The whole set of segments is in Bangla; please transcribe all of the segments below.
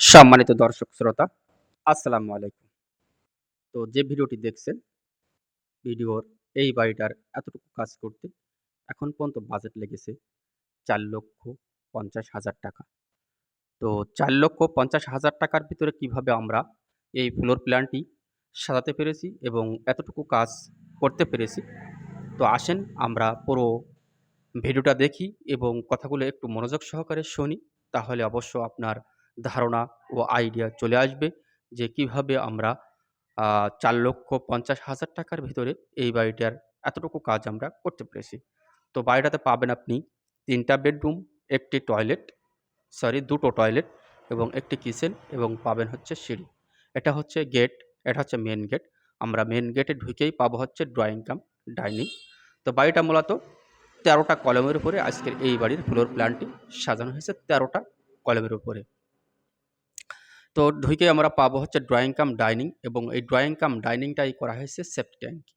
সম্মানিত দর্শক শ্রোতা, আসসালামু আলাইকুম। তো যে ভিডিওটি দেখছেন, ভিডিওর এই বাড়িটার এতটুকু কাজ করতে এখন পর্যন্ত বাজেট লেগেছে চার লক্ষ পঞ্চাশ হাজার টাকা। তো চার লক্ষ পঞ্চাশ হাজার টাকার ভিতরে কীভাবে আমরা এই ফ্লোর প্ল্যানটি সাজাতে পেরেছি এবং এতটুকু কাজ করতে পেরেছি, তো আসেন আমরা পুরো ভিডিওটা দেখি এবং কথাগুলো একটু মনোযোগ সহকারে শুনি, তাহলে অবশ্য আপনার ধারণা ও আইডিয়া চলে আসবে যে কীভাবে আমরা চার লক্ষ পঞ্চাশ হাজার টাকার ভিতরে এই বাড়িটার এতটুকু কাজ আমরা করতে পেরেছি। তো বাড়িটাতে পাবেন আপনি তিনটা বেডরুম একটি টয়লেট সরি দুটো টয়লেট এবং একটি কিচেন এবং পাবেন হচ্ছে সিঁড়ি। এটা হচ্ছে গেট এটা হচ্ছে মেন গেট আমরা মেন গেটে ঢুকেই পাবো হচ্ছে ড্রয়িং কাম ডাইনিং তো বাড়িটা মূলত তেরোটা কলমের উপরে আজকের এই বাড়ির ফ্লোর প্ল্যানটি সাজানো হয়েছে তেরোটা কলমের উপরে। তো ঢুকে আমরা পাবো হচ্ছে ড্রয়িং কাম ডাইনিং এবং এই ড্রয়িং কাম ডাইনিংটাই করা হয়েছে সেফটি ট্যাঙ্কি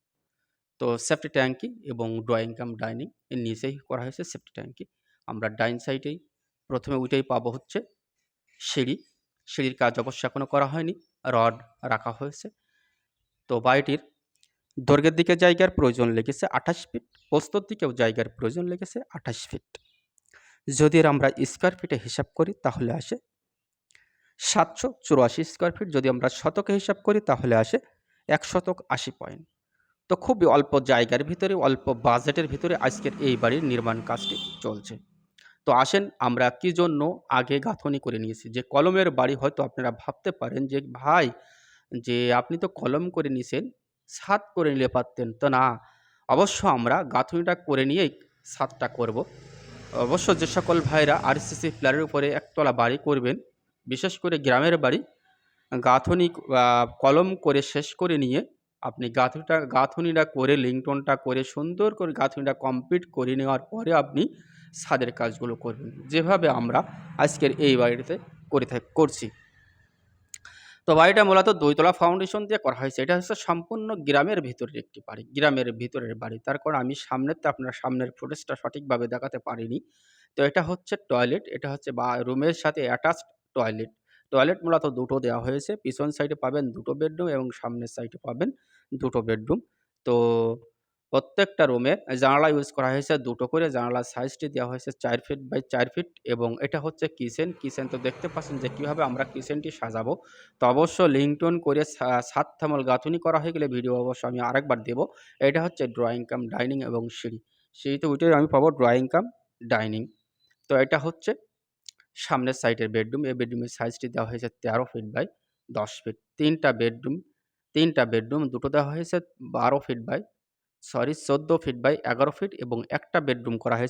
তো সেফটি ট্যাঙ্কি এবং ড্রয়িং কাম ডাইনিং এর নিচেই করা হয়েছে সেফটি ট্যাঙ্কি আমরা ডাইন সাইডেই প্রথমে উঠেই পাবো হচ্ছে সিঁড়ি। সিঁড়ির কাজ অবশ্য এখনও করা হয়নি, রড রাখা হয়েছে। তো বাড়িটির দৈর্ঘ্যের দিকে জায়গার প্রয়োজন লেগেছে আঠাশ ফিট প্রস্তর দিকেও জায়গার প্রয়োজন লেগেছে আঠাশ ফিট যদি আমরা স্কোয়ার ফিটে হিসাব করি তাহলে আসে সাতশো চুরাশি স্কোয়ার ফিট যদি আমরা শতকে হিসাব করি, তাহলে আসে এক শতক আশি পয়েন্ট তো খুবই অল্প জায়গার ভিতরে, অল্প বাজেটের ভিতরে আজকের এই বাড়ির নির্মাণ কাজটি চলছে। তো আসেন, আমরা কি জন্য আগে গাঁথনি করে নিয়েছি? যে কলমের বাড়ি হয়তো আপনারা ভাবতে পারেন যে, ভাই, যে আপনি তো কলম করে নিয়েছেন ছাদ করে নিলে পারতেন। তো না, অবশ্য আমরা গাঁথনিটা করে নিয়েই ছাদটা করব। অবশ্য যে সকল ভাইরা আরসিসি প্ল্যানের উপরে একতলা বাড়ি করবেন বিশেষ করে গ্রামের বাড়ি, গাঁথনি কলম করে শেষ করে নিয়ে আপনি গাঁথনিটা গাঁথনিটা করে, লিংটনটা করে, সুন্দর করে গাঁথনিটা কমপ্লিট করে নেওয়ার পরে আপনি ছাদের কাজগুলো করবেন। যেভাবে আমরা আজকের এই বাড়িতে করে থাক, করছি। তো বাড়িটা মূলত দুইতলা ফাউন্ডেশন দিয়ে করা হয়েছে। এটা হচ্ছে সম্পূর্ণ গ্রামের ভিতরের একটি বাড়ি, গ্রামের ভিতরের বাড়ি। তার কারণ আমি সামনেতে আপনার সামনের ফুটেজটা সঠিকভাবে দেখাতে পারিনি। তো এটা হচ্ছে টয়লেট এটা হচ্ছে বা রুমের সাথে অ্যাটাচড টয়লেট। টয়লেট মূলত দুটো দেওয়া হয়েছে। পিছন সাইডে পাবেন দুটো বেডরুম এবং সামনের সাইডে পাবেন দুটো বেডরুম। তো প্রত্যেকটা রুমে জানালা ইউজ করা হয়েছে, দুটো করে জানালার সাইজটি দেওয়া হয়েছে চার ফিট বাই চার ফিট এবং এটা হচ্ছে কিচেন। কিচেন তো দেখতে পাচ্ছেন যে কীভাবে আমরা কিচেনটি সাজাবো। তো অবশ্য লিংটন করে সাত থামল গাঁথুনি করা হয়ে গেলে ভিডিও অবশ্য আমি আরেকবার দেবো। এটা হচ্ছে ড্রয়িং কাম, ডাইনিং এবং সিঁড়ি। সিঁড়িতে উঠে আমি পাবো ড্রয়িং কাম, ডাইনিং। তো এটা হচ্ছে সামনের সাইডের বেডরুম, এই বেডরুমের সাইজটি দেওয়া হয়েছে তেরো ফিট বাই দশ ফিট। তিনটা বেডরুম তিনটা বেডরুম, দুটো দেওয়া হয়েছে বারো ফিট বাই, সরি, চোদ্দ ফিট বাই এগারো ফিট এবং একটা বেডরুম করা হয়েছে